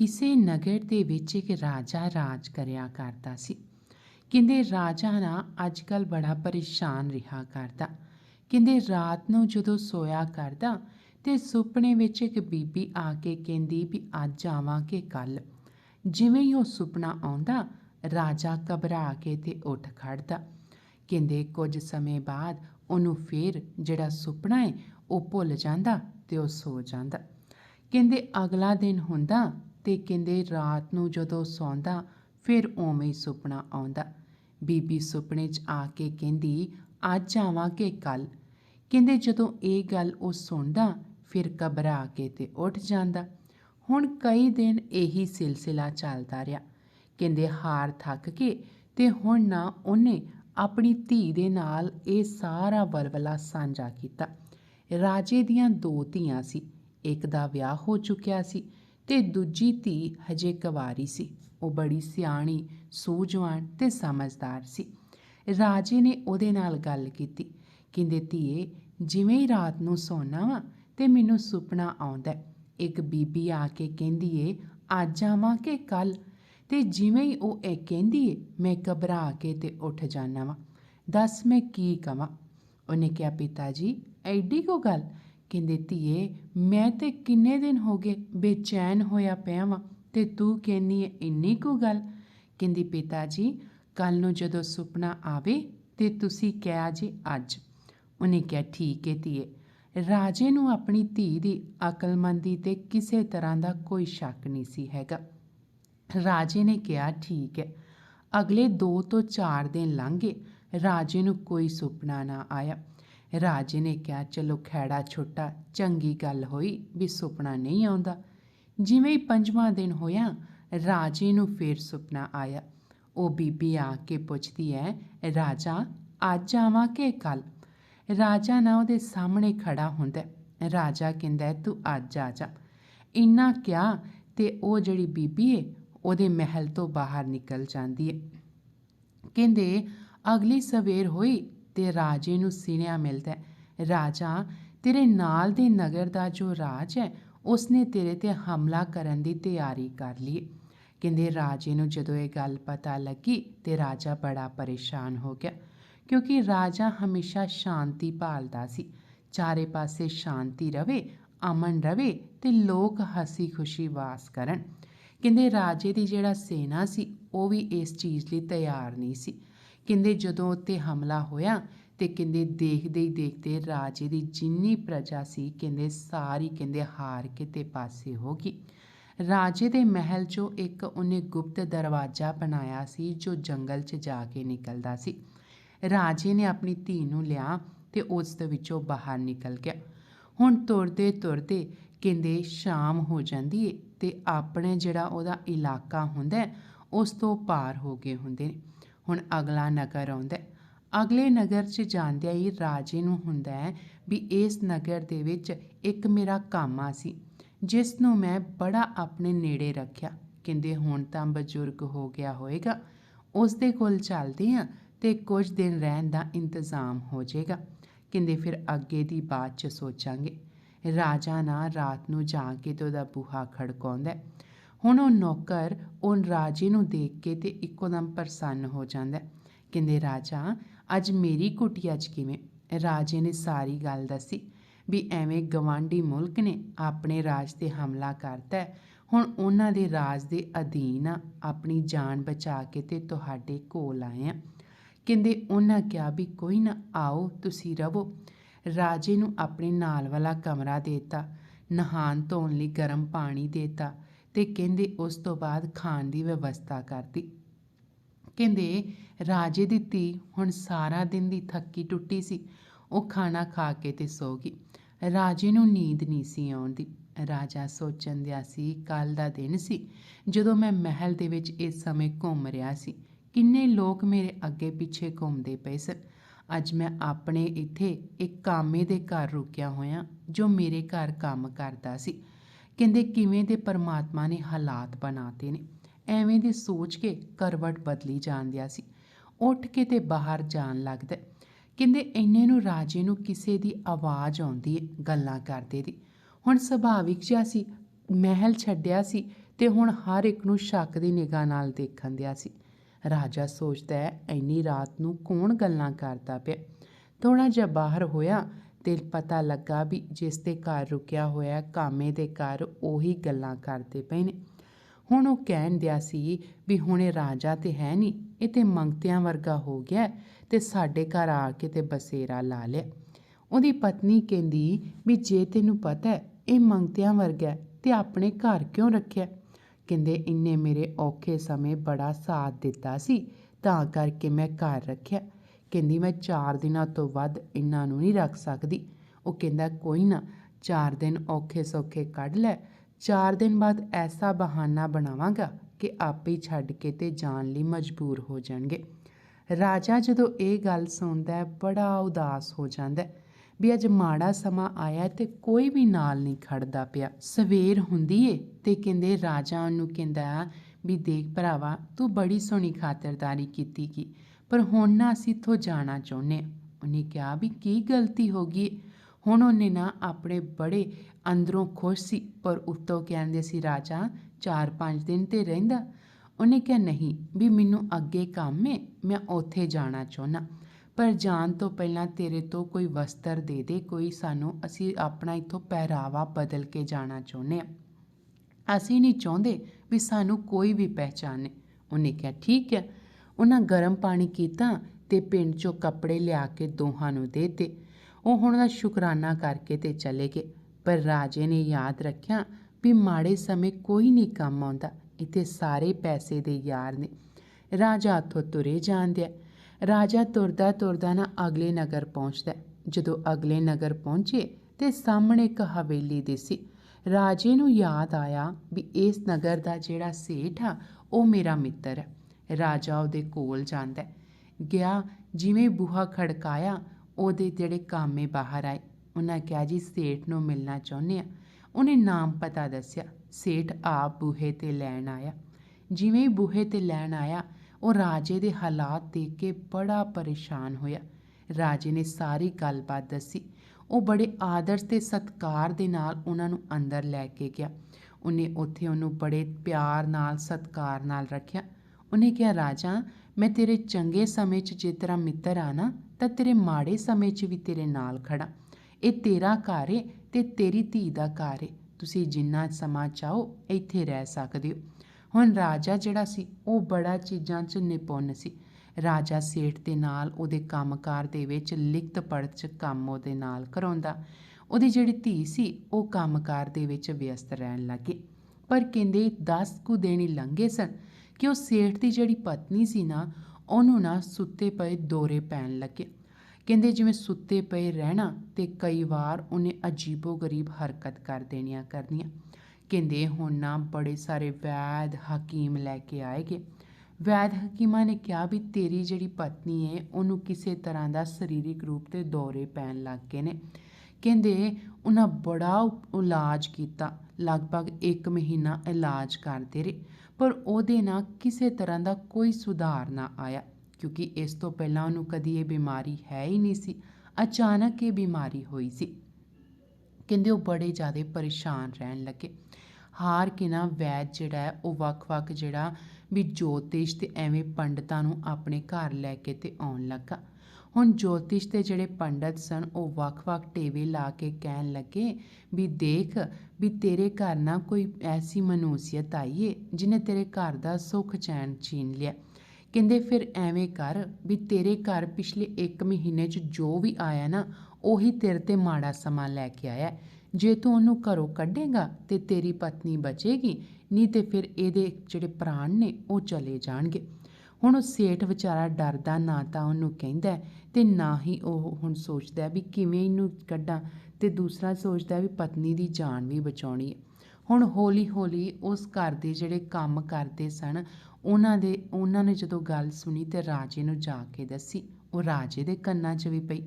ਕਿਸੇ ਨਗਰ ਦੇ ਵਿੱਚ ਇੱਕ ਰਾਜਾ ਰਾਜ ਕਰਿਆ ਕਰਦਾ ਸੀ। ਕਹਿੰਦੇ, ਰਾਜਾ ਨਾ ਅੱਜ ਅੱਜਕੱਲ ਬੜਾ ਪਰੇਸ਼ਾਨ ਰਿਹਾ ਕਰਦਾ। ਕਹਿੰਦੇ, ਰਾਤ ਨੂੰ ਜਦੋਂ ਸੋਇਆ ਕਰਦਾ ਤੇ ਸੁਪਨੇ ਵਿੱਚ ਇੱਕ ਬੀਬੀ ਆ ਕੇ ਕਹਿੰਦੀ ਵੀ, ਅੱਜ ਆਵਾਂ ਕਿ ਕੱਲ ਜਿਵੇਂ ਹੀ ਉਹ ਸੁਪਨਾ ਆਉਂਦਾ, ਰਾਜਾ ਘਬਰਾ ਕੇ ਤੇ ਉੱਠ ਖੜਦਾ। ਕਹਿੰਦੇ, ਕੁਝ ਸਮੇਂ ਬਾਅਦ ਉਹਨੂੰ ਫੇਰ ਜਿਹੜਾ ਸੁਪਨਾ ਹੈ ਉਹ ਭੁੱਲ ਜਾਂਦਾ ਤੇ ਉਹ ਸੋ ਜਾਂਦਾ। ਕਹਿੰਦੇ, ਅਗਲਾ ਦਿਨ ਹੁੰਦਾ ਤੇ ਕਹਿੰਦੇ ਰਾਤ ਨੂੰ ਜਦੋਂ ਸੌਂਦਾ, ਫਿਰ ਉਵੇਂ ਹੀ ਸੁਪਨਾ ਆਉਂਦਾ। ਬੀਬੀ ਸੁਪਨੇ 'ਚ ਆ ਕੇ ਕਹਿੰਦੀ, ਅੱਜ ਆਵਾਂ ਕਿ ਕੱਲ ਕਹਿੰਦੇ ਜਦੋਂ ਇਹ ਗੱਲ ਉਹ ਸੁਣਦਾ, ਫਿਰ ਘਬਰਾ ਕੇ ਤੇ ਉੱਠ ਜਾਂਦਾ। ਹੁਣ ਕਈ ਦਿਨ ਇਹੀ ਸਿਲਸਿਲਾ ਚੱਲਦਾ ਰਿਹਾ। ਕਹਿੰਦੇ ਹਾਰ ਥੱਕ ਕੇ ਤੇ ਹੁਣ ਨਾ ਉਹਨੇ ਆਪਣੀ ਧੀ ਦੇ ਨਾਲ ਇਹ ਸਾਰਾ ਵਲਵਲਾ ਸਾਂਝਾ ਕੀਤਾ। ਰਾਜੇ ਦੀਆਂ ਦੋ ਧੀਆਂ ਸੀ, ਇੱਕ ਦਾ ਵਿਆਹ ਹੋ ਚੁੱਕਿਆ ਸੀ ਤੇ ਦੂਜੀ ਧੀ ਹਜੇ ਕੁਵਾਰੀ ਸੀ। ਉਹ ਬੜੀ ਸਿਆਣੀ, ਸੂਝਵਾਨ ਤੇ ਸਮਝਦਾਰ ਸੀ। ਰਾਜੇ ਨੇ ਉਹਦੇ ਨਾਲ ਗੱਲ ਕੀਤੀ। ਕਹਿੰਦੇ, ਧੀਏ, ਜਿਵੇਂ ਹੀ ਰਾਤ ਨੂੰ ਸੌਣਾ ਵਾ ਤੇ ਮੈਨੂੰ ਸੁਪਨਾ ਆਉਂਦਾ ਇੱਕ ਬੀਬੀ ਆ ਕੇ ਕਹਿੰਦੀ ਏ, ਅੱਜ ਆਵਾਂ ਕਿ ਕੱਲ ਤੇ ਜਿਵੇਂ ਹੀ ਉਹ ਇਹ ਕਹਿੰਦੀ ਏ, ਮੈਂ ਘਬਰਾ ਕੇ ਤੇ ਉੱਠ ਜਾਣਾ ਵਾਂ। ਦੱਸ ਮੈਂ ਕੀ ਕਵਾਂ? ਉਹਨੇ ਕਿਹਾ, ਪਿਤਾ ਜੀ, ਐਡੀ ਕੋ ਗੱਲ ਕਹਿੰਦੇ ਧੀਏ ਮੈਂ ਤੇ ਕਿੰਨੇ ਦਿਨ ਹੋ ਗਏ ਬੇਚੈਨ ਹੋਇਆ ਪਿਆ ਵਾਂ ਤੇ ਤੂੰ ਕਹਿੰਨੀ ਏ ਇੰਨੀ ਕੋ ਗੱਲ। ਕਹਿੰਦੀ, ਪਿਤਾ ਜੀ ਕੱਲ ਨੂੰ ਜਦੋਂ ਸੁਪਨਾ ਆਵੇ ਤੇ ਤੁਸੀਂ ਕਿਹਾ ਜੀ ਅੱਜ। ਉਹਨੇ ਕਿਹਾ, ਠੀਕ ਹੈ ਧੀਏ। ਰਾਜੇ ਨੂੰ ਆਪਣੀ ਧੀ ਦੀ ਅਕਲਮੰਦੀ ਤੇ ਕਿਸੇ ਤਰ੍ਹਾਂ ਦਾ ਕੋਈ ਸ਼ੱਕ ਨਹੀਂ ਸੀ ਹੈਗਾ। ਰਾਜੇ ਨੇ ਕਿਹਾ, ਠੀਕ ਹੈ ਅਗਲੇ 2 ਤੋਂ 4 ਦਿਨ ਲੰਘੇ ਰਾਜੇ ਨੂੰ ਕੋਈ ਸੁਪਨਾ ਨਾ ਆਇਆ। ਰਾਜੇ ਨੇ ਕਿਹਾ, ਚਲੋ ਖੈੜਾ ਛੋਟਾ, ਚੰਗੀ ਗੱਲ ਹੋਈ ਵੀ ਸੁਪਨਾ ਨਹੀਂ ਆਉਂਦਾ। ਜਿਵੇਂ ਹੀ ਪੰਜਵਾਂ ਦਿਨ ਹੋਇਆ, ਰਾਜੇ ਨੂੰ ਫੇਰ ਸੁਪਨਾ ਆਇਆ। ਉਹ ਬੀਬੀ ਆ ਕੇ ਪੁੱਛਦੀ ਹੈ ਰਾਜਾ, ਅੱਜ ਆਵਾਂ ਕਿ ਕੱਲ ਰਾਜਾ ਨਾ ਉਹਦੇ ਸਾਹਮਣੇ ਖੜਾ ਹੁੰਦਾ। ਰਾਜਾ ਕਹਿੰਦਾ, ਤੂੰ ਅੱਜ ਆ ਜਾ। ਇੰਨਾ ਕਿਹਾ ਤੇ ਉਹ ਜਿਹੜੀ ਬੀਬੀ ਏ, ਉਹਦੇ ਮਹਿਲ ਤੋਂ ਬਾਹਰ ਨਿਕਲ ਜਾਂਦੀ ਏ। ਕਹਿੰਦੇ, ਅਗਲੀ ਸਵੇਰ ਹੋਈ ਤੇ ਰਾਜੇ ਨੂੰ ਸੁਨੇਹਾ ਮਿਲਦਾ ਹੈ, ਰਾਜਾ ਤੇਰੇ ਨਾਲ ਦੇ ਨਗਰ ਦਾ ਜੋ ਰਾਜ ਹੈ ਉਸਨੇ ਤੇਰੇ ਤੇ ਹਮਲਾ ਕਰਨ ਦੀ ਤਿਆਰੀ ਕਰ ਲਈ। ਕਹਿੰਦੇ ਰਾਜੇ ਨੂੰ ਜਦੋਂ ਇਹ ਗੱਲ ਪਤਾ ਲੱਗੀ ਤੇ ਰਾਜਾ ਬੜਾ ਪਰੇਸ਼ਾਨ ਹੋ ਗਿਆ ਕਿਉਂਕਿ ਰਾਜਾ ਹਮੇਸ਼ਾ ਸ਼ਾਂਤੀ ਭਾਲਦਾ ਸੀ। ਚਾਰੇ ਪਾਸੇ ਸ਼ਾਂਤੀ ਰਵੇ ਅਮਨ ਰਵੇ ਤੇ ਲੋਕ ਹਸੀ ਖੁਸ਼ੀ ਵਾਸ ਕਰਨ। ਕਹਿੰਦੇ ਰਾਜੇ ਦੀ ਜਿਹੜਾ ਸੈਨਾ ਸੀ ਉਹ ਵੀ ਇਸ ਚੀਜ਼ ਲਈ ਤਿਆਰ ਨਹੀਂ ਸੀ। ਕਹਿੰਦੇ ਜਦੋਂ ਉੱਤੇ ਹਮਲਾ ਹੋਇਆ ਤੇ ਕਹਿੰਦੇ ਦੇਖਦੇ ਹੀ ਦੇਖਦੇ ਰਾਜੇ ਦੀ ਜਿੰਨੀ ਪ੍ਰਜਾ ਸੀ ਕਹਿੰਦੇ ਸਾਰੀ ਕਹਿੰਦੇ ਹਾਰ ਕੇ ਤੇ ਪਾਸੇ ਹੋ ਗਈ। ਰਾਜੇ ਦੇ ਮਹਿਲ 'ਚੋਂ ਇੱਕ ਉਹਨੇ ਗੁਪਤ ਦਰਵਾਜ਼ਾ ਬਣਾਇਆ ਸੀ ਜੋ ਜੰਗਲ 'ਚ ਜਾ ਕੇ ਨਿਕਲਦਾ ਸੀ। ਰਾਜੇ ਨੇ ਆਪਣੀ ਧੀ ਨੂੰ ਲਿਆ ਤੇ ਉਸ ਦੇ ਵਿੱਚੋਂ ਬਾਹਰ ਨਿਕਲ ਗਿਆ। ਹੁਣ ਤੁਰਦੇ ਤੁਰਦੇ ਕਹਿੰਦੇ ਸ਼ਾਮ ਹੋ ਜਾਂਦੀ ਏ ਤੇ ਆਪਣੇ ਜਿਹੜਾ ਉਹਦਾ ਇਲਾਕਾ ਹੁੰਦਾ ਉਸ ਤੋਂ ਪਾਰ ਹੋ ਗਏ ਹੁੰਦੇ ਨੇ। ਹੁਣ ਅਗਲਾ ਨਗਰ ਆਉਂਦਾ ਅਗਲੇ ਨਗਰ 'ਚ ਜਾਂਦਿਆਂ ਹੀ ਰਾਜੇ ਨੂੰ ਹੁੰਦਾ ਹੈ ਵੀ ਇਸ ਨਗਰ ਦੇ ਵਿੱਚ ਇੱਕ ਮੇਰਾ ਕਾਮਾ ਸੀ, ਜਿਸ ਨੂੰ ਮੈਂ ਬੜਾ ਆਪਣੇ ਨੇੜੇ ਰੱਖਿਆ। ਕਹਿੰਦੇ, ਹੁਣ ਤਾਂ ਬਜ਼ੁਰਗ ਹੋ ਗਿਆ ਹੋਏਗਾ। ਉਸ ਦੇ ਕੋਲ ਚੱਲਦੇ ਆ ਤੇ ਕੁਝ ਦਿਨ ਰਹਿਣ ਦਾ ਇੰਤਜ਼ਾਮ ਹੋ ਜਾਏਗਾ। ਕਹਿੰਦੇ, ਫਿਰ ਅੱਗੇ ਦੀ ਬਾਤ ਚ ਸੋਚਾਂਗੇ। ਰਾਜਾ ਨਾ ਰਾਤ ਨੂੰ ਜਾ ਕੇ ਤੇ ਉਹਦਾ ਬੂਹਾ ਖੜਕਾਉਂਦਾ ਹੁਣ ਉਹ ਨੌਕਰ ਉਹ ਰਾਜੇ ਨੂੰ ਦੇਖ ਕੇ ਤੇ ਇੱਕੋਦਮ ਪ੍ਰਸੰਨ ਹੋ ਜਾਂਦਾ ਕਹਿੰਦੇ, ਰਾਜਾ, ਅੱਜ ਮੇਰੀ ਕੁਟੀਆ 'ਚ ਕਿਵੇਂ? ਰਾਜੇ ਨੇ ਸਾਰੀ ਗੱਲ ਦੱਸੀ ਵੀ ਐਵੇਂ ਗਵਾਂਢੀ ਮੁਲਕ ਨੇ ਆਪਣੇ ਰਾਜ ਤੇ ਹਮਲਾ ਕਰਤਾ ਹੁਣ ਉਹਨਾਂ ਦੇ ਰਾਜ ਦੇ ਅਧੀਨ ਆ, ਆਪਣੀ ਜਾਨ ਬਚਾ ਕੇ ਤੇ ਤੁਹਾਡੇ ਕੋਲ ਆਏ ਆ। ਕਹਿੰਦੇ, ਉਹਨਾਂ ਕਿਹਾ ਵੀ, ਕੋਈ ਨਾ, ਆਓ, ਤੁਸੀਂ ਰਵੋ। ਰਾਜੇ ਨੂੰ ਆਪਣੇ ਨਾਲ ਵਾਲਾ ਕਮਰਾ ਦੇਤਾ ਨਹਾਣ ਧੋਣ ਲਈ ਗਰਮ ਪਾਣੀ ਦੇਤਾ। ਤੇ ਕਹਿੰਦੇ ਉਸ ਤੋਂ ਬਾਅਦ ਖਾਣ ਦੀ ਵਿਵਸਥਾ ਕਰਤੀ। ਕਹਿੰਦੇ ਰਾਜੇ ਦੀ ਧੀ ਹੁਣ ਸਾਰਾ ਦਿਨ ਦੀ ਥੱਕੀ ਟੁੱਟੀ ਸੀ। ਉਹ ਖਾਣਾ ਖਾ ਕੇ ਤੇ ਸੋ ਗਈ। ਰਾਜੇ ਨੂੰ ਨੀਂਦ ਨਹੀਂ ਸੀ ਆਉਂਦੀ। ਰਾਜਾ ਸੋਚਣ ਦਿਆ ਸੀ ਕੱਲ ਦਾ ਦਿਨ ਸੀ। ਜਦੋਂ ਮੈਂ ਮਹਿਲ ਦੇ ਵਿੱਚ ਇਸ ਸਮੇਂ ਘੁੰਮ ਰਿਹਾ ਸੀ, ਕਿੰਨੇ ਲੋਕ ਮੇਰੇ ਅੱਗੇ ਪਿੱਛੇ ਘੁੰਮਦੇ ਪਏ ਸਨ। ਅੱਜ ਮੈਂ ਆਪਣੇ ਇੱਥੇ ਇੱਕ ਕਾਮੇ ਦੇ ਘਰ ਰੁਕਿਆ ਹੋਇਆ, ਜੋ ਮੇਰੇ ਘਰ ਕੰਮ ਕਰਦਾ ਸੀ। ਕਹਿੰਦੇ ਕਿਵੇਂ ਦੇ ਪਰਮਾਤਮਾ ਨੇ ਹਾਲਾਤ ਬਣਾਤੇ ਨੇ। ਐਵੇਂ ਦੀ ਸੋਚ ਕੇ ਕਰਵਟ ਬਦਲੀ ਜਾਂਦਿਆ ਸੀ। ਉੱਠ ਕੇ ਤੇ ਬਾਹਰ ਜਾਣ ਲੱਗਦਾ ਕਹਿੰਦੇ ਇੰਨੇ ਨੂੰ ਰਾਜੇ ਨੂੰ ਕਿਸੇ ਦੀ ਆਵਾਜ਼ ਆਉਂਦੀ ਹੈ, ਗੱਲਾਂ ਕਰਦੇ ਦੀ। ਹੁਣ ਸੁਭਾਵਿਕ ਜਿਹਾ ਸੀ, ਮਹਿਲ ਛੱਡਿਆ ਸੀ ਤੇ ਹੁਣ ਹਰ ਇੱਕ ਨੂੰ ਸ਼ੱਕ ਦੀ ਨਿਗਾਹ ਨਾਲ ਦੇਖਣ ਦਿਆ ਸੀ। ਰਾਜਾ ਸੋਚਦਾ ਹੈ, ਇੰਨੀ ਰਾਤ ਨੂੰ ਕੌਣ ਗੱਲਾਂ ਕਰਦਾ ਪਿਆ? ਥੋੜਾ ਜਿਹਾ ਬਾਹਰ ਹੋਇਆ ਅਤੇ ਪਤਾ ਲੱਗਾ ਵੀ ਜਿਸ ਦੇ ਘਰ ਰੁਕਿਆ ਹੋਇਆ ਕਾਮੇ ਦੇ ਘਰ ਉਹੀ ਗੱਲਾਂ ਕਰਦੇ ਪਏ ਨੇ। ਹੁਣ ਉਹ ਕਹਿਣ ਦਿਆ ਸੀ ਵੀ ਹੁਣ ਇਹ ਰਾਜਾ ਤੇ ਹੈ ਨਹੀਂ, ਇਹ ਤੇ ਮੰਗਤਿਆਂ ਵਰਗਾ ਹੋ ਗਿਆ ਹੈ ਤੇ ਸਾਡੇ ਘਰ ਆ ਕੇ ਤੇ ਬਸੇਰਾ ਲਾ ਲਿਆ। ਉਹਦੀ ਪਤਨੀ ਕਹਿੰਦੀ ਵੀ ਜੇ ਤੈਨੂੰ ਪਤਾ ਹੈ ਇਹ ਮੰਗਤਿਆਂ ਵਰਗਾ ਹੈ ਤੇ ਆਪਣੇ ਘਰ ਕਿਉਂ ਰੱਖਿਆ? ਕਹਿੰਦੇ ਇੰਨੇ ਮੇਰੇ ਔਖੇ ਸਮੇਂ ਬੜਾ ਸਾਥ ਦਿੱਤਾ ਸੀ, ਤਾਂ ਕਰਕੇ ਮੈਂ ਘਰ ਰੱਖਿਆ। ਕਹਿੰਦੀ, ਮੈਂ 4 ਦਿਨਾਂ ਤੋਂ ਵੱਧ ਇਹਨਾਂ ਨੂੰ ਨਹੀਂ ਰੱਖ ਸਕਦੀ। ਉਹ ਕਹਿੰਦਾ, ਕੋਈ ਨਾ 4 ਦਿਨ ਔਖੇ ਸੌਖੇ ਕੱਢ ਲੈ। 4 ਦਿਨ ਬਾਅਦ ਐਸਾ ਬਹਾਨਾ ਬਣਾਵਾਂਗਾ ਕਿ ਆਪੇ ਛੱਡ ਕੇ ਤੇ ਜਾਣ ਲਈ ਮਜਬੂਰ ਹੋ ਜਾਣਗੇ। ਰਾਜਾ ਜਦੋਂ ਇਹ ਗੱਲ ਸੁਣਦਾ ਹੈ, ਬੜਾ ਉਦਾਸ ਹੋ ਜਾਂਦਾ ਹੈ ਵੀ ਅੱਜ ਮਾੜਾ ਸਮਾਂ ਆਇਆ ਤੇ ਕੋਈ ਵੀ ਨਾਲ ਨਹੀਂ ਖੜਦਾ ਪਿਆ। ਸਵੇਰ ਹੁੰਦੀ ਏ ਤੇ ਕਹਿੰਦੇ, ਰਾਜਾ ਉਹਨੂੰ ਕਹਿੰਦਾ, ਵੀ ਦੇਖ ਭਰਾਵਾ, ਤੂੰ ਬੜੀ ਸੋਹਣੀ ਖਾਤਰਦਾਰੀ ਕੀਤੀ ਕੀ। ਪਰ ਹੁਣ ਨਾ ਅਸੀਂ ਇੱਥੋਂ ਜਾਣਾ ਚਾਹੁੰਦੇ ਹਾਂ। ਉਹਨੇ ਕਿਹਾ ਵੀ ਕੀ ਗਲਤੀ ਹੋ ਗਈ? ਹੁਣ ਉਹਨੇ ਨਾ ਆਪਣੇ ਬੜੇ ਅੰਦਰੋਂ ਖੁਸ਼ ਸੀ, ਪਰ ਉੱਤੋਂ ਕਹਿੰਦੇ ਸੀ, ਰਾਜਾ 4-5 ਦਿਨ ਤੇ ਰਹਿੰਦਾ। ਉਹਨੇ ਕਿਹਾ, ਨਹੀਂ, ਵੀ ਮੈਨੂੰ ਅੱਗੇ ਕੰਮ ਏ ਮੈਂ ਉੱਥੇ ਜਾਣਾ ਚਾਹੁੰਦਾ। ਪਰ ਜਾਣ ਤੋਂ ਪਹਿਲਾਂ ਤੇਰੇ ਤੋਂ ਕੋਈ ਵਸਤਰ ਦੇ ਦੇ, ਕੋਈ ਸਾਨੂੰ ਅਸੀਂ ਆਪਣਾ ਇੱਥੋਂ ਪਹਿਰਾਵਾ ਬਦਲ ਕੇ ਜਾਣਾ ਚਾਹੁੰਦੇ ਹਾਂ। ਅਸੀਂ ਨਹੀਂ ਚਾਹੁੰਦੇ ਵੀ ਸਾਨੂੰ ਕੋਈ ਵੀ ਪਹਿਚਾਨੇ ਉਹਨੇ ਕਿਹਾ, ਠੀਕ ਹੈ ਉਹਨਾਂ ਗਰਮ ਪਾਣੀ ਕੀਤਾ ਤੇ ਪਿੰਡ ਚੋਂ ਕੱਪੜੇ ਲਿਆ ਕੇ ਦੋਹਾਂ ਨੂੰ ਦੇ ਦਿੱਤੇ। ਉਹ ਹੁਣ ਦਾ ਸ਼ੁਕਰਾਨਾ ਕਰਕੇ ਤੇ ਚਲੇ ਗਏ। ਪਰ ਰਾਜੇ ਨੇ ਯਾਦ ਰੱਖਿਆ ਵੀ ਮਾੜੇ ਸਮੇਂ ਕੋਈ ਨਹੀਂ ਕੰਮ ਆਉਂਦਾ। ਇੱਥੇ ਸਾਰੇ ਪੈਸੇ ਦੇ ਯਾਰ ਨੇ। ਰਾਜਾ ਉੱਥੋਂ ਤੁਰੇ ਜਾਂਦੇ ਆ ਰਾਜਾ ਤੁਰਦਾ ਤੁਰਦਾ ਨਾ ਅਗਲੇ ਨਗਰ ਪਹੁੰਚਦਾ। ਜਦੋਂ ਅਗਲੇ ਨਗਰ ਪਹੁੰਚੇ ਤੇ ਸਾਹਮਣੇ ਇੱਕ ਹਵੇਲੀ ਦਿਸੀ। ਰਾਜੇ ਨੂੰ ਯਾਦ ਆਇਆ ਵੀ ਇਸ ਨਗਰ ਦਾ ਜਿਹੜਾ ਸੇਠ ਆ, ਉਹ ਮੇਰਾ ਮਿੱਤਰ ਹੈ ਰਾਜਾ ਉਹਦੇ ਕੋਲ ਜਾਂਦਾ ਗਿਆ, ਜਿਵੇਂ ਬੂਹਾ ਖੜਕਾਇਆ, ਉਹਦੇ ਜਿਹੜੇ ਕਾਮੇ ਬਾਹਰ ਆਏ। ਉਹਨਾਂ ਕਿਹਾ, ਜੀ, ਸੇਠ ਨੂੰ ਮਿਲਣਾ ਚਾਹੁੰਦੇ ਆ ਉਹਨੇ ਨਾਮ ਪਤਾ ਦੱਸਿਆ। ਸੇਠ ਆਪ ਬੂਹੇ ਤੇ ਲੈਣ ਆਇਆ। ਜਿਵੇਂ ਬੂਹੇ ਤੇ ਲੈਣ ਆਇਆ, ਉਹ ਰਾਜੇ ਦੇ ਹਾਲਾਤ ਦੇਖ ਕੇ ਬੜਾ ਪਰੇਸ਼ਾਨ ਹੋਇਆ। ਰਾਜੇ ਨੇ ਸਾਰੀ ਗੱਲਬਾਤ ਦੱਸੀ। ਉਹ ਬੜੇ ਆਦਰ ਤੇ ਸਤਕਾਰ ਦੇ ਨਾਲ ਉਹਨਾਂ ਨੂੰ ਅੰਦਰ ਲੈ ਕੇ ਗਿਆ। ਉਹਨੇ ਉੱਥੇ ਉਹਨੂੰ ਬੜੇ ਪਿਆਰ ਨਾਲ, ਸਤਕਾਰ ਨਾਲ ਰੱਖਿਆ। ਉਹਨੇ ਕਿਹਾ, ਰਾਜਾ, ਮੈਂ ਤੇਰੇ ਚੰਗੇ ਸਮੇਂ 'ਚ ਜੇ ਤੇਰਾ ਮਿੱਤਰ ਆ ਨਾ, ਤਾਂ ਤੇਰੇ ਮਾੜੇ ਸਮੇਂ 'ਚ ਵੀ ਤੇਰੇ ਨਾਲ ਖੜਾ ਇਹ ਤੇਰਾ ਘਰ ਏ ਤੇ ਤੇਰੀ ਧੀ ਦਾ ਘਰ ਏ। ਤੁਸੀਂ ਜਿੰਨਾ ਸਮਾਂ ਚਾਹੋ, ਇੱਥੇ ਰਹਿ ਸਕਦੇ ਹੋ। ਹੁਣ ਰਾਜਾ ਜਿਹੜਾ ਸੀ, ਉਹ ਬੜਾ ਚੀਜ਼ਾਂ 'ਚ ਨਿਪੁੰਨ ਸੀ। ਰਾਜਾ ਸੇਠ ਦੇ ਨਾਲ, ਉਹਦੇ ਕੰਮਕਾਰ ਦੇ ਵਿੱਚ ਲਿਖਤ ਪੜ੍ਹਤ 'ਚ ਕੰਮ ਉਹਦੇ ਨਾਲ ਕਰਾਉਂਦਾ। ਉਹਦੀ ਜਿਹੜੀ ਧੀ ਸੀ, ਉਹ ਕੰਮਕਾਰ ਦੇ ਵਿੱਚ ਵਿਅਸਤ ਰਹਿਣ ਲੱਗੇ। ਪਰ ਕਹਿੰਦੇ 10 ਕੁ ਦਿਨ ਹੀ ਲੰਘੇ ਸਨ। ਕਿ ਉਹ ਸੇਠ ਦੀ ਜਿਹੜੀ ਪਤਨੀ ਸੀ ਨਾ, ਉਹਨੂੰ ਨਾ ਸੁੱਤੇ ਪਏ ਦੌਰੇ ਪੈਣ ਲੱਗੇ। ਕਹਿੰਦੇ ਜਿਵੇਂ ਸੁੱਤੇ ਪਏ ਰਹਿਣਾ ਤੇ ਕਈ ਵਾਰ ਉਹਨੇ ਅਜੀਬੋ-ਗਰੀਬ ਹਰਕਤ ਕਰ ਦੇਣੀਆਂ ਕਰਨੀਆਂ। ਕਹਿੰਦੇ ਹੁਣ ਨਾ ਬੜੇ ਸਾਰੇ ਵੈਦ ਹਕੀਮ ਲੈ ਕੇ ਆਏਗੇ ਵੈਦ ਹਕੀਮਾਂ ਨੇ ਕਿਹਾ ਵੀ ਤੇਰੀ ਜਿਹੜੀ ਪਤਨੀ ਹੈ ਉਹਨੂੰ ਕਿਸੇ ਤਰ੍ਹਾਂ ਦਾ ਸਰੀਰਕ ਰੂਪ ਤੇ ਦੌਰੇ ਪੈਣ ਲੱਗ ਗਏ ਨੇ। ਕਹਿੰਦੇ ਉਹਨਾਂ ਬੜਾ ਇਲਾਜ ਕੀਤਾ, ਲਗਭਗ 1 ਮਹੀਨਾ ਇਲਾਜ ਕਰਦੇ ਰਹੇ। ਪਰ ਉਹਦੇ ਨਾਲ ਕਿਸੇ ਤਰ੍ਹਾਂ ਦਾ ਕੋਈ ਸੁਧਾਰ ਨਾ ਆਇਆ, ਕਿਉਂਕਿ ਇਸ ਤੋਂ ਪਹਿਲਾਂ ਉਹਨੂੰ ਕਦੀ ਇਹ ਬਿਮਾਰੀ ਹੈ ਹੀ ਨਹੀਂ ਸੀ, ਅਚਾਨਕ ਇਹ ਬਿਮਾਰੀ ਹੋਈ ਸੀ। ਕਹਿੰਦੇ ਉਹ ਬੜੇ ਜ਼ਿਆਦਾ ਪਰੇਸ਼ਾਨ ਰਹਿਣ ਲੱਗੇ। ਹਾਰ ਕੇ ਨਾ ਵੈਦ ਜਿਹੜਾ ਹੈ, ਉਹ ਵੱਖ-ਵੱਖ ਜਿਹੜਾ ਵੀ ਜੋਤਿਸ਼ ਤੇ ਐਵੇਂ ਪੰਡਤਾਂ ਨੂੰ ਆਪਣੇ ਘਰ ਲੈ ਕੇ ਤੇ ਆਉਣ ਲੱਗਾ। ਹੁਣ ਜੋਤਿਸ਼ ਦੇ ਜਿਹੜੇ ਪੰਡਤ ਸਨ, ਉਹ ਵੱਖ-ਵੱਖ ਟੇਵੇ ਲਾ ਕੇ ਕਹਿਣ ਲੱਗੇ ਵੀ ਦੇਖ ਵੀ ਤੇਰੇ ਘਰ ਨਾ ਕੋਈ ਐਸੀ ਮਨੂਸੀਅਤ ਆਈਏ ਏ ਜਿਹਨੇ ਤੇਰੇ ਘਰ ਦਾ ਸੁੱਖ ਚੈਨ ਛੀਨ ਲਿਆ। ਕਹਿੰਦੇ ਫਿਰ ਐਵੇਂ ਕਰ ਵੀ ਤੇਰੇ ਘਰ ਪਿਛਲੇ 1 ਮਹੀਨੇ 'ਚ ਜੋ ਵੀ ਆਇਆ ਨਾ, ਉਹੀ ਤੇਰੇ ਤੇ ਮਾੜਾ ਸਮਾਂ ਲੈ ਕੇ ਆਇਆ। ਜੇ ਤੂੰ ਉਹਨੂੰ ਘਰੋਂ ਕੱਢੇਗਾ ਤੇ ਤੇਰੀ ਪਤਨੀ ਬਚੇਗੀ, ਨਹੀਂ ਤੇ ਫਿਰ ਇਹਦੇ ਜਿਹੜੇ ਪ੍ਰਾਣ ਨੇ ਉਹ ਚਲੇ ਜਾਣਗੇ। ਹੁਣ ਉਹ ਸੇਠ ਵਿਚਾਰਾ ਡਰਦਾ ਨਾ ਤਾਂ ਉਹਨੂੰ ਕਹਿੰਦਾ ਅਤੇ ਨਾ ਹੀ ਉਹ ਹੁਣ ਸੋਚਦਾ ਵੀ ਕਿਵੇਂ ਇਹਨੂੰ ਕੱਢਾਂ ਅਤੇ ਦੂਸਰਾ ਸੋਚਦਾ ਵੀ ਪਤਨੀ ਦੀ ਜਾਨ ਵੀ ਬਚਾਉਣੀ ਹੈ। ਹੁਣ ਹੌਲੀ ਹੌਲੀ ਉਸ ਘਰ ਦੇ ਜਿਹੜੇ ਕੰਮ ਕਰਦੇ ਸਨ, ਉਹਨਾਂ ਦੇ, ਉਹਨਾਂ ਨੇ ਜਦੋਂ ਗੱਲ ਸੁਣੀ ਤੇ ਰਾਜੇ ਨੂੰ ਜਾ ਕੇ ਦੱਸੀ, ਉਹ ਰਾਜੇ ਦੇ ਕੰਨਾਂ 'ਚ ਵੀ ਪਈ।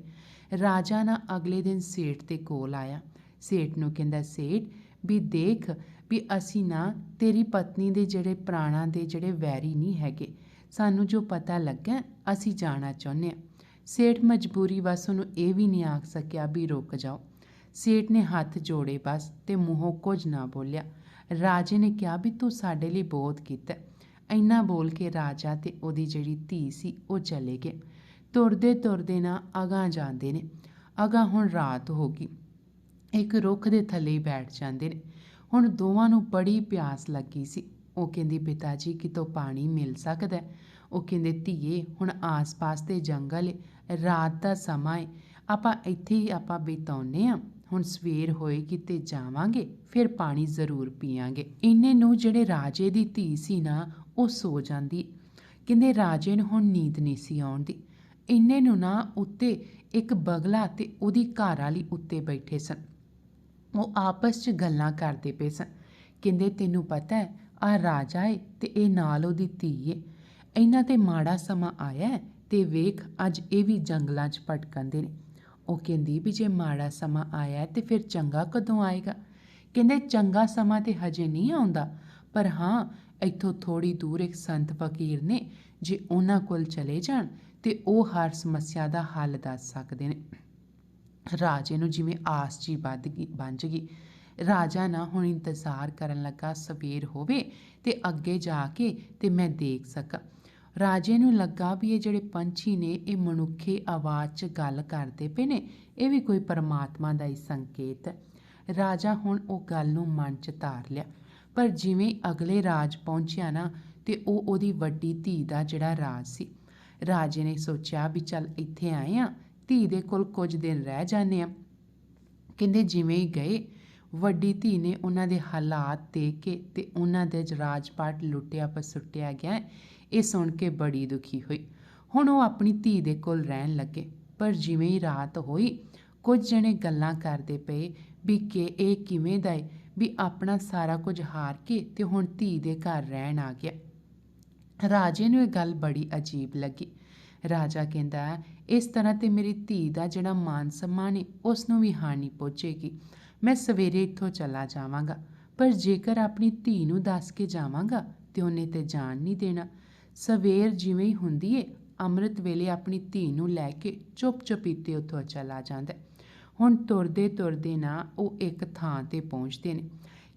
ਰਾਜਾ ਨਾ ਅਗਲੇ ਦਿਨ ਸੇਠ ਦੇ ਕੋਲ ਆਇਆ। ਸੇਠ ਨੂੰ ਕਹਿੰਦਾ, ਸੇਠ, ਵੀ ਦੇਖ ਵੀ ਅਸੀਂ ਨਾ ਤੇਰੀ ਪਤਨੀ ਦੇ ਜਿਹੜੇ ਪ੍ਰਾਣਾਂ ਦੇ ਜਿਹੜੇ ਵੈਰੀ ਨਹੀਂ ਹੈਗੇ। ਸਾਨੂੰ ਜੋ ਪਤਾ ਲੱਗਾ ਅਸੀਂ ਜਾਣਾ ਚਾਹੁੰਦੇ ਹਾਂ। ਸੇਠ ਮਜਬੂਰੀ ਬਸ ਉਹਨੂੰ ਇਹ ਵੀ ਨਹੀਂ ਆਖ ਸਕਿਆ ਵੀ ਰੁਕ ਜਾਓ। ਸੇਠ ਨੇ ਹੱਥ ਜੋੜੇ ਬਸ ਤੇ ਮੂੰਹੋਂ ਕੁਝ ਨਾ ਬੋਲਿਆ। ਰਾਜੇ ਨੇ ਕਿਹਾ ਵੀ ਤੂੰ ਸਾਡੇ ਲਈ ਬਹੁਤ ਕੀਤਾ। ਇੰਨਾ ਬੋਲ ਕੇ ਰਾਜਾ ਤੇ ਉਹਦੀ ਜਿਹੜੀ ਧੀ ਸੀ ਉਹ ਚਲੇ ਗਏ। ਤੁਰਦੇ ਤੁਰਦੇ ਨਾ ਅਗਾਂਹ ਜਾਂਦੇ ਨੇ। ਅਗਾਂਹ ਹੁਣ ਰਾਤ ਹੋ ਗਈ। ਇੱਕ ਰੁੱਖ ਦੇ ਥੱਲੇ ਬੈਠ ਜਾਂਦੇ ਨੇ। ਹੁਣ ਦੋਵਾਂ ਨੂੰ ਬੜੀ ਪਿਆਸ ਲੱਗੀ ਸੀ। ਉਹ ਕਹਿੰਦੀ, ਪਿਤਾ ਜੀ, ਕਿਤੋਂ ਪਾਣੀ ਮਿਲ ਸਕਦਾ ਉਹ ਕਹਿੰਦੇ, ਧੀਏ, ਹੁਣ ਆਸ-ਪਾਸ ਦੇ ਜੰਗਲ ਏ। ਰਾਤ ਦਾ ਸਮਾਂ ਹੈ ਆਪਾਂ ਇੱਥੇ ਹੀ ਆਪਾਂ ਬਿਤਾਉਨੇ ਆ ਹੁਣ ਸਵੇਰ ਹੋਏਗੀ ਤੇ ਜਾਵਾਂਗੇ, ਫਿਰ ਪਾਣੀ ਜ਼ਰੂਰ ਪੀਵਾਂਗੇ ਇੰਨੇ ਨੂੰ ਜਿਹੜੇ ਰਾਜੇ ਦੀ ਧੀ ਸੀ ਨਾ, ਉਹ ਸੋ ਜਾਂਦੀ ਕਹਿੰਦੇ ਰਾਜੇ ਨੂੰ ਹੁਣ ਨੀਂਦ ਨਹੀਂ ਸੀ ਆਉਂਦੀ ਇੰਨੇ ਨੂੰ ਨਾ ਉੱਤੇ ਇੱਕ ਬਗਲਾ ਤੇ ਉਹਦੀ ਘਰ ਵਾਲੀ ਉੱਤੇ ਬੈਠੇ ਸਨ। ਉਹ ਆਪਸ 'ਚ ਗੱਲਾਂ ਕਰਦੇ ਪਏ ਸਨ। ਕਹਿੰਦੇ, ਤੈਨੂੰ ਪਤਾ ਹੈ ਆ ਰਾਜਾ ਏ ਤੇ ਇਹ ਨਾਲ ਉਹਦੀ ਧੀ ਏ। ਇਹਨਾਂ ਤੇ ਮਾੜਾ ਸਮਾਂ ਆਇਆ ਤੇ ਵੇਖ, ਅੱਜ ਇਹ ਵੀ ਜੰਗਲਾਂ 'ਚ ਭਟਕੰਦੇ ਨੇ। ਉਹ ਕਹਿੰਦੀ ਵੀ ਜੇ ਮਾੜਾ ਸਮਾਂ ਆਇਆ ਹੈ ਤੇ ਫਿਰ ਚੰਗਾ ਕਦੋਂ ਆਏਗਾ? ਕਹਿੰਦੇ ਚੰਗਾ ਸਮਾਂ ਤੇ ਹਜੇ ਨਹੀਂ ਆਉਂਦਾ, ਪਰ ਹਾਂ, ਇੱਥੋਂ ਥੋੜੀ ਦੂਰ ਇੱਕ ਸੰਤ ਫਕੀਰ ਨੇ ਜੇ ਉਹਨਾਂ ਕੋਲ ਚਲੇ ਜਾਣ ਤੇ ਉਹ ਹਰ ਸਮੱਸਿਆ ਦਾ ਹੱਲ ਦੱਸ ਸਕਦੇ ਨੇ। ਰਾਜੇ ਨੂੰ ਜਿਵੇਂ ਆਸ ਜੀ ਵੱਧ ਗਈ ਬਣ ਗਈ। ਰਾਜਾ ਨਾ ਹੁਣ ਇੰਤਜ਼ਾਰ ਕਰਨ ਲੱਗਾ ਸਵੇਰ ਹੋਵੇ ਤੇ ਅੱਗੇ ਜਾ ਕੇ ਤੇ ਮੈਂ ਦੇਖ ਸਕਾਂ। ਰਾਜੇ ਨੂੰ ਲੱਗਾ ਵੀ ਇਹ ਜਿਹੜੇ ਪੰਛੀ ਨੇ, ਇਹ ਮਨੁੱਖੀ ਆਵਾਜ਼ 'ਚ ਗੱਲ ਕਰਦੇ ਪਏ ਨੇ। ਇਹ ਵੀ ਕੋਈ ਪਰਮਾਤਮਾ ਦਾ ਹੀ ਸੰਕੇਤ। ਹੈ ਰਾਜਾ ਹੁਣ ਉਹ ਗੱਲ ਨੂੰ ਮਨ 'ਚ ਧਾਰ ਲਿਆ। ਪਰ ਜਿਵੇਂ ਅਗਲੇ ਰਾਜ ਪਹੁੰਚਿਆ ਨਾ, ਤੇ ਉਹ ਉਹਦੀ ਵੱਡੀ ਧੀ ਦਾ ਜਿਹੜਾ ਰਾਜ ਸੀ। ਰਾਜੇ ਨੇ ਸੋਚਿਆ ਵੀ ਚੱਲ ਇੱਥੇ ਆਏ ਆ, ਧੀ ਦੇ ਕੋਲ ਕੁਝ ਦਿਨ ਰਹਿ ਜਾਂਦੇ ਆ। ਕਹਿੰਦੇ ਜਿਵੇਂ ਹੀ ਗਏ, ਵੱਡੀ ਧੀ ਨੇ ਉਹਨਾਂ ਦੇ ਹਾਲਾਤ ਦੇਖ ਕੇ ਤੇ ਉਹਨਾਂ ਦੇ ਰਾਜਪਾਟ ਲੁੱਟਿਆ ਪਰ ਸੁੱਟਿਆ ਗਿਆ। ਇਹ ਸੁਣ ਕੇ ਬੜੀ ਦੁਖੀ ਹੋਈ। ਹੁਣ ਉਹ ਆਪਣੀ ਧੀ ਦੇ ਕੋਲ ਰਹਿਣ ਲੱਗੇ। ਪਰ ਜਿਵੇਂ ਹੀ ਰਾਤ ਹੋਈ, ਕੁਝ ਜਣੇ ਗੱਲਾਂ ਕਰਦੇ ਪਏ ਵੀ ਕਿ ਇਹ ਕਿਵੇਂ ਦਾ ਏ, ਵੀ ਆਪਣਾ ਸਾਰਾ ਕੁਝ ਹਾਰ ਕੇ ਤੇ ਹੁਣ ਧੀ ਦੇ ਘਰ ਰਹਿਣ ਆ ਗਿਆ। ਰਾਜੇ ਨੂੰ ਇਹ ਗੱਲ ਬੜੀ ਅਜੀਬ ਲੱਗੀ। ਰਾਜਾ ਕਹਿੰਦਾ, ਇਸ ਤਰ੍ਹਾਂ ਤੇ ਮੇਰੀ ਧੀ ਦਾ ਜਿਹੜਾ ਮਾਨ ਸਨਮਾਨ ਹੈ ਉਸ ਨੂੰ ਵੀ ਹਾਨੀ ਪਹੁੰਚੇਗੀ ਮੈਂ ਸਵੇਰੇ ਇੱਥੋਂ ਚਲਾ ਜਾਵਾਂਗਾ। ਪਰ ਜੇਕਰ ਆਪਣੀ ਧੀ ਨੂੰ ਦੱਸ ਕੇ ਜਾਵਾਂਗਾ ਤੇ ਉਹਨੇ ਤੇ ਜਾਣ ਨਹੀਂ ਦੇਣਾ ਸਵੇਰ ਜਿਵੇਂ ਹੀ ਹੁੰਦੀ ਏ, ਅੰਮ੍ਰਿਤ ਵੇਲੇ ਆਪਣੀ ਧੀ ਨੂੰ ਲੈ ਕੇ ਚੁੱਪ ਚੁਪੀਤੇ ਉੱਥੋਂ ਚਲਾ ਜਾਂਦਾ ਹੁਣ ਤੁਰਦੇ ਤੁਰਦੇ ਨਾ ਉਹ ਇੱਕ ਥਾਂ ਤੇ ਪਹੁੰਚਦੇ ਨੇ।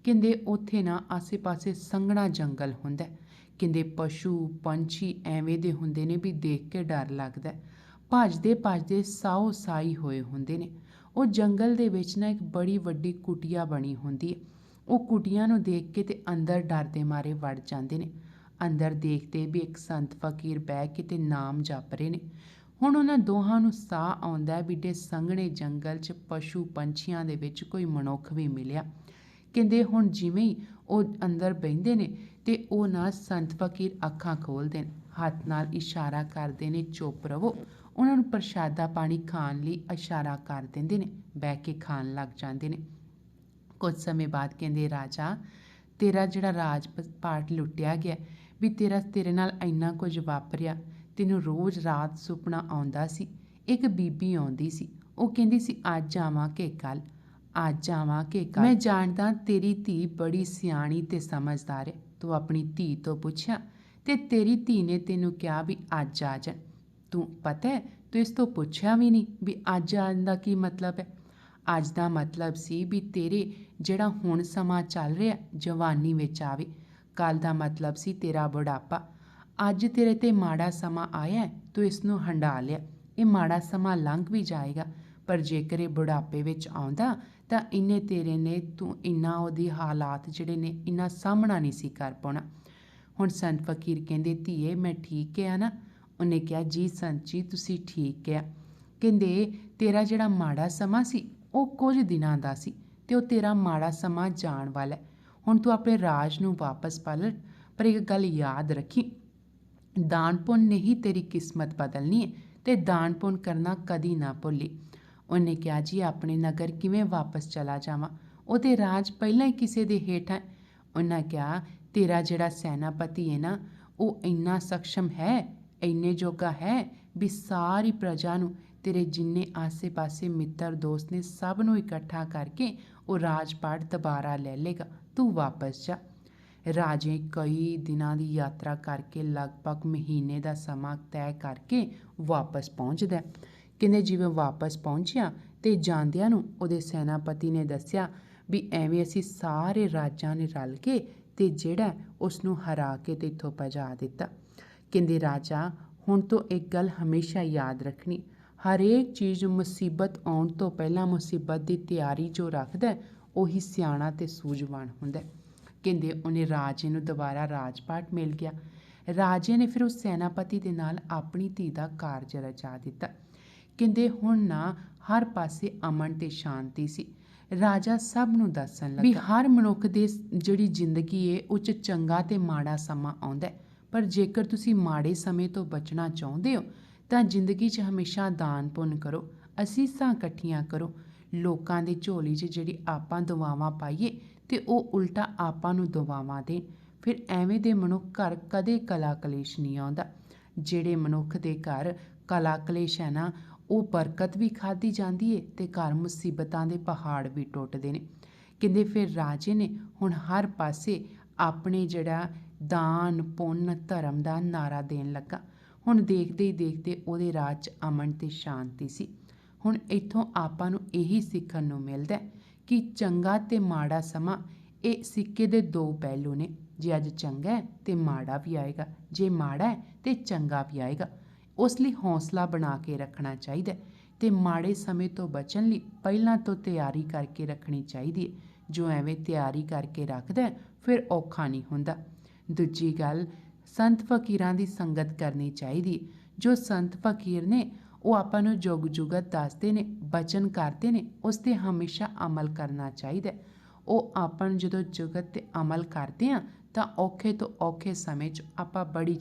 ਕਹਿੰਦੇ ਉੱਥੇ ਨਾ ਆਸੇ-ਪਾਸੇ ਸੰਘਣਾ ਜੰਗਲ ਹੁੰਦਾ ਕਹਿੰਦੇ ਪਸ਼ੂ, ਪੰਛੀ ਐਵੇਂ ਦੇ ਹੁੰਦੇ ਨੇ ਵੀ ਦੇਖ ਕੇ ਡਰ ਲੱਗਦਾ ਭੱਜਦੇ ਭੱਜਦੇ ਸਾਓ ਸਾਈ ਹੋਏ ਹੁੰਦੇ ਨੇ। ਉਹ ਜੰਗਲ ਦੇ ਵਿੱਚ ਨਾ ਇੱਕ ਬੜੀ ਵੱਡੀ ਕੁਟੀਆ ਬਣੀ ਹੁੰਦੀ ਹੈ ਉਹ ਕੁਟੀਆਂ ਨੂੰ ਦੇਖ ਕੇ ਤੇ ਅੰਦਰ ਡਰ ਦੇ ਮਾਰੇ ਵੜ ਜਾਂਦੇ ਨੇ। ਅੰਦਰ ਦੇਖਦੇ ਵੀ ਇੱਕ ਸੰਤ ਫਕੀਰ ਬਹਿ ਕੇ ਤੇ ਨਾਮ ਜਪ ਰਹੇ ਨੇ। ਹੁਣ ਉਹਨਾਂ ਦੋਹਾਂ ਨੂੰ ਸਾਹ ਆਉਂਦਾ ਹੈ ਸੰਘਣੇ ਜੰਗਲ 'ਚ ਪਸ਼ੂ ਪੰਛੀਆਂ ਦੇ ਵਿੱਚ ਕੋਈ ਮਨੁੱਖ ਵੀ ਮਿਲਿਆ। ਕਹਿੰਦੇ ਹੁਣ ਜਿਵੇਂ ਹੀ ਉਹ ਅੰਦਰ ਬਹਿੰਦੇ ਨੇ ਤੇ ਉਹ ਨਾ ਸੰਤ ਫਕੀਰ ਅੱਖਾਂ ਖੋਲ੍ਹਦੇ ਨੇ, ਹੱਥ ਨਾਲ ਇਸ਼ਾਰਾ ਕਰਦੇ ਨੇ, ਚੁੱਪ ਰਵੋ। ਉਹਨਾਂ ਨੂੰ ਪ੍ਰਸ਼ਾਦਾ ਪਾਣੀ ਖਾਣ ਲਈ ਇਸ਼ਾਰਾ ਕਰ ਦਿੰਦੇ ਨੇ, ਬਹਿ ਕੇ ਖਾਣ ਲੱਗ ਜਾਂਦੇ ਨੇ। ਕੁਝ ਸਮੇਂ ਬਾਅਦ ਕਹਿੰਦੇ, ਰਾਜਾ, ਤੇਰਾ ਜਿਹੜਾ ਰਾਜ ਪ- ਪਾਟ ਲੁੱਟਿਆ ਗਿਆ ਵੀ ਤੇਰਾ ਤੇਰੇ ਨਾਲ ਇੰਨਾ ਕੁਝ ਵਾਪਰਿਆ। ਤੈਨੂੰ ਰੋਜ਼ ਰਾਤ ਸੁਪਨਾ ਆਉਂਦਾ ਸੀ। ਇੱਕ ਬੀਬੀ ਆਉਂਦੀ ਸੀ। ਉਹ ਕਹਿੰਦੀ ਸੀ, ਅੱਜ ਆਵਾਂ ਕਿ ਕੱਲ ਅੱਜ ਆਵਾਂ ਕਿ ਕੱਲ ਮੈਂ ਜਾਣਦਾ ਤੇਰੀ ਧੀ ਬੜੀ ਸਿਆਣੀ ਤੇ ਸਮਝਦਾਰ ਹੈ। ਤੂੰ ਆਪਣੀ ਧੀ ਤੋਂ ਪੁੱਛਿਆ ਤੇ ਤੇਰੀ ਧੀ ਨੇ ਤੈਨੂੰ ਕਿਹਾ ਵੀ ਅੱਜ ਆ ਜਾ। ਤੂੰ ਪਤਾ ਹੈ, ਤੂੰ ਇਸ ਤੋਂ ਪੁੱਛਿਆ ਵੀ ਨਹੀਂ ਵੀ ਅੱਜ ਆਉਣ ਦਾ ਕੀ ਮਤਲਬ ਹੈ? ਅੱਜ ਦਾ ਮਤਲਬ ਸੀ ਵੀ ਤੇਰੇ ਜਿਹੜਾ ਹੁਣ ਸਮਾਂ ਚੱਲ ਰਿਹਾ, ਜਵਾਨੀ ਵਿੱਚ ਆਵੇ। ਕੱਲ ਦਾ ਮਤਲਬ ਸੀ ਤੇਰਾ ਬੁਢਾਪਾ ਅੱਜ ਤੇਰੇ ਤੇ ਮਾੜਾ ਸਮਾਂ ਆਇਆ ਤੂੰ ਇਸ ਨੂੰ ਹੰਡਾ ਲਿਆ ਇਹ ਮਾੜਾ ਸਮਾਂ ਲੰਘ ਵੀ ਜਾਏਗਾ ਪਰ ਜੇਕਰ ਇਹ ਬੁਢਾਪੇ ਵਿੱਚ ਆਉਂਦਾ ਤਾਂ ਇੰਨੇ ਤੇਰੇ ਨੇ ਤੂੰ ਇੰਨਾ ਉਹਦੀ ਹਾਲਾਤ ਜਿਹੜੇ ਨੇ ਇੰਨਾ ਸਾਹਮਣਾ ਨਹੀਂ ਸੀ ਕਰ ਪਾਉਣਾ ਹੁਣ ਸੰਤ ਫਕੀਰ ਕਹਿੰਦੇ ਧੀਏ ਮੈਂ ਠੀਕ ਕਿਹਾ ਨਾ ਉਹਨੇ ਕਿਹਾ ਜੀ ਸੰਤ ਜੀ ਤੁਸੀਂ ਠੀਕ ਕਿਹਾ ਕਹਿੰਦੇ ਤੇਰਾ ਜਿਹੜਾ ਮਾੜਾ ਸਮਾਂ ਸੀ ਉਹ ਕੁਝ ਦਿਨਾਂ ਦਾ ਸੀ ਤੇ ਉਹ ਤੇਰਾ ਮਾੜਾ ਸਮਾਂ ਜਾਣ ਵਾਲਾ ਹੈ। ਹੁਣ ਤੂੰ ਆਪਣੇ ਰਾਜ ਨੂੰ ਵਾਪਸ ਪਾਲਣ, ਪਰ ਇੱਕ ਗੱਲ ਯਾਦ ਰੱਖੀ। ਦਾਨ ਪੁੰਨ ਨੇ ਹੀ ਤੇਰੀ ਕਿਸਮਤ ਬਦਲਣੀ ਹੈ ਤੇ ਦਾਨ ਪੁੰਨ ਕਰਨਾ ਕਦੀ ਨਾ ਭੁੱਲੀ। ਉਹਨੇ ਕਿਹਾ, ਜੀ, ਆਪਣੇ ਨਗਰ ਕਿਵੇਂ ਵਾਪਸ ਚਲਾ ਜਾਵਾਂ? ਉਹਦੇ ਰਾਜ ਪਹਿਲਾਂ ਹੀ ਕਿਸੇ ਦੇ ਹੇਠ ਹੈ। ਉਹਨਾਂ ਕਿਹਾ, ਤੇਰਾ ਜਿਹੜਾ ਸੈਨਾਪਤੀ ਹੈ ਨਾ, ਉਹ ਇੰਨਾ ਸક્ષਮ ਹੈ, ਇੰਨੇ ਜੋਗਾ ਹੈ ਵੀ ਸਾਰੀ ਪ੍ਰਜਾ ਨੂੰ ਤੇਰੇ ਜਿੰਨੇ ਆਸੇ-ਪਾਸੇ ਮਿੱਤਰ ਦੋਸਤ ਨੇ ਸਭ ਨੂੰ ਇਕੱਠਾ ਕਰਕੇ ਉਹ ਰਾਜਪਾਟ ਦੁਬਾਰਾ ਲੈ ਲੇਗਾ, ਤੂੰ ਵਾਪਸ ਜਾ। ਰਾਜੇ ਕਈ ਦਿਨਾਂ ਦੀ ਯਾਤਰਾ ਕਰਕੇ ਲਗਭਗ ਮਹੀਨੇ ਦਾ ਸਮਾਂ ਤੈਅ ਕਰਕੇ ਵਾਪਸ ਪਹੁੰਚਦਾ ਕਹਿੰਦੇ ਜਿਵੇਂ ਵਾਪਸ ਪਹੁੰਚਿਆ ਤੇ ਜਾਂਦਿਆਂ ਨੂੰ ਉਹਦੇ ਸੈਨਾਪਤੀ ਨੇ ਦੱਸਿਆ ਵੀ ਐਵੇਂ ਅਸੀਂ ਸਾਰੇ ਰਾਜਾਂ ਨੇ ਰਲ ਕੇ ਤੇ ਜਿਹੜਾ ਉਸ ਨੂੰ ਹਰਾ ਕੇ ਤੇ ਇੱਥੋਂ ਭਜਾ ਦਿੱਤਾ। ਕਹਿੰਦੇ, ਰਾਜਾ, ਹੁਣ ਤੋਂ ਇੱਕ ਗੱਲ ਹਮੇਸ਼ਾ ਯਾਦ ਰੱਖਣੀ। ਹਰੇਕ ਚੀਜ਼ ਮੁਸੀਬਤ ਆਉਣ ਤੋਂ ਪਹਿਲਾਂ ਮੁਸੀਬਤ ਦੀ ਤਿਆਰੀ ਜੋ ਰੱਖਦਾ ਉਹੀ ਸਿਆਣਾ ਤੇ ਸੂਝਵਾਨ ਹੁੰਦਾ। ਕਹਿੰਦੇ ਉਹਨੇ ਰਾਜੇ ਨੂੰ ਦੁਬਾਰਾ ਰਾਜਪਾਟ ਮਿਲ ਗਿਆ ਰਾਜੇ ਨੇ ਫਿਰ ਉਸ ਸੈਨਾਪਤੀ ਦੇ ਨਾਲ ਆਪਣੀ ਧੀ ਦਾ ਕਾਰਜ ਰਚਾ ਦਿੱਤਾ ਕਹਿੰਦੇ ਹੁਣ ਨਾ ਹਰ ਪਾਸੇ ਅਮਨ ਤੇ ਸ਼ਾਂਤੀ ਸੀ ਰਾਜਾ ਸਭ ਨੂੰ ਦੱਸਣ ਲੱਗਾ ਵੀ ਹਰ ਮਨੁੱਖ ਦੇ ਜਿਹੜੀ ਜ਼ਿੰਦਗੀ ਏ ਉਹ 'ਚ ਚੰਗਾ ਤੇ ਮਾੜਾ ਸਮਾਂ ਆਉਂਦਾ। ਪਰ ਜੇਕਰ ਤੁਸੀਂ ਮਾੜੇ ਸਮੇਂ ਤੋਂ ਬਚਣਾ ਚਾਹੁੰਦੇ ਹੋ ਤਾਂ ਜ਼ਿੰਦਗੀ 'ਚ ਹਮੇਸ਼ਾ ਦਾਨ ਪੁੰਨ ਕਰੋ, ਅਸੀਸਾਂ ਇਕੱਠੀਆਂ ਕਰੋ। ਲੋਕਾਂ ਦੇ ਝੋਲੀ 'ਚ ਜਿਹੜੀ ਆਪਾਂ ਦੁਆਵਾਂ ਪਾਈਏ ਤੇ ਉਹ ਉਲਟਾ ਆਪਾਂ ਨੂੰ ਦੁਆਵਾਂ ਦੇਣ। ਫਿਰ ਐਵੇਂ ਦੇ ਮਨੁੱਖ ਘਰ ਕਦੇ ਕਲਾ ਕਲੇਸ਼ ਨਹੀਂ ਆਉਂਦਾ। ਜਿਹੜੇ ਮਨੁੱਖ ਦੇ ਘਰ ਕਲਾ ਕਲੇਸ਼ ਹੈ ਨਾ, ਉਹ ਬਰਕਤ ਵੀ ਖਾਦੀ ਜਾਂਦੀ ਏ ਤੇ ਘਰ ਮੁਸੀਬਤਾਂ ਦੇ ਪਹਾੜ ਵੀ ਟੁੱਟਦੇ ਨੇ। ਕਹਿੰਦੇ ਫਿਰ ਰਾਜੇ ਨੇ ਹੁਣ ਹਰ ਪਾਸੇ ਆਪਣੇ ਜਿਹੜਾ ਦਾਨ, ਪੁੰਨ, ਧਰਮ ਦਾ ਨਾਰਾ ਦੇਣ ਲੱਗਾ। ਹੁਣ ਦੇਖਦੇ ਹੀ ਦੇਖਦੇ ਉਹਦੇ ਰਾਜ 'ਚ ਅਮਨ ਤੇ ਸ਼ਾਂਤੀ ਸੀ। ਹੁਣ ਇੱਥੋਂ ਆਪਾਂ ਨੂੰ ਇਹੀ ਸਿੱਖਣ ਨੂੰ ਮਿਲਦਾ ਕਿ ਚੰਗਾ ਤੇ ਮਾੜਾ ਸਮਾਂ ਇਹ ਸਿੱਕੇ ਦੇ ਦੋ ਪਹਿਲੂ ਨੇ। ਜੇ ਅੱਜ ਚੰਗਾ ਹੈ ਤੇ ਮਾੜਾ ਵੀ ਆਏਗਾ, ਜੇ ਮਾੜਾ ਹੈ ਤੇ ਚੰਗਾ ਵੀ ਆਏਗਾ। ਉਸ ਲਈ ਹੌਸਲਾ ਬਣਾ ਕੇ ਰੱਖਣਾ ਚਾਹੀਦਾ ਹੈ ਤੇ ਮਾੜੇ ਸਮੇਂ ਤੋਂ ਬਚਣ ਲਈ ਪਹਿਲਾਂ ਤੋਂ ਤਿਆਰੀ ਕਰਕੇ ਰੱਖਣੀ ਚਾਹੀਦੀ ਹੈ। ਜੋ ਐਵੇਂ ਤਿਆਰੀ ਕਰਕੇ ਰੱਖਦਾ ਫਿਰ ਔਖਾ ਨਹੀਂ ਹੁੰਦਾ। ਦੂਜੀ ਗੱਲ ਸੰਤ ਫਕੀਰਾਂ ਦੀ ਸੰਗਤ ਕਰਨੀ ਚਾਹੀਦੀ। ਜੋ ਸੰਤ ਫਕੀਰ ਨੇ, ਉਹ ਆਪਾਂ ਨੂੰ ਜੁਗ ਜੁਗਤ ਦੱਸਦੇ ਨੇ, ਬਚਨ ਕਰਦੇ ਨੇ, ਉਸ ਤੇ ਹਮੇਸ਼ਾ ਅਮਲ ਕਰਨਾ ਚਾਹੀਦਾ। ਉਹ ਆਪਾਂ ਨੂੰ ਜਦੋਂ ਜੁਗਤ ਤੇ ਅਮਲ ਕਰਦੇ ਆ ਤਾਂ ਔਖੇ ਤੋਂ ਔਖੇ ਸਮੇਂ 'ਚ ਆਪਾਂ ਬੜੀ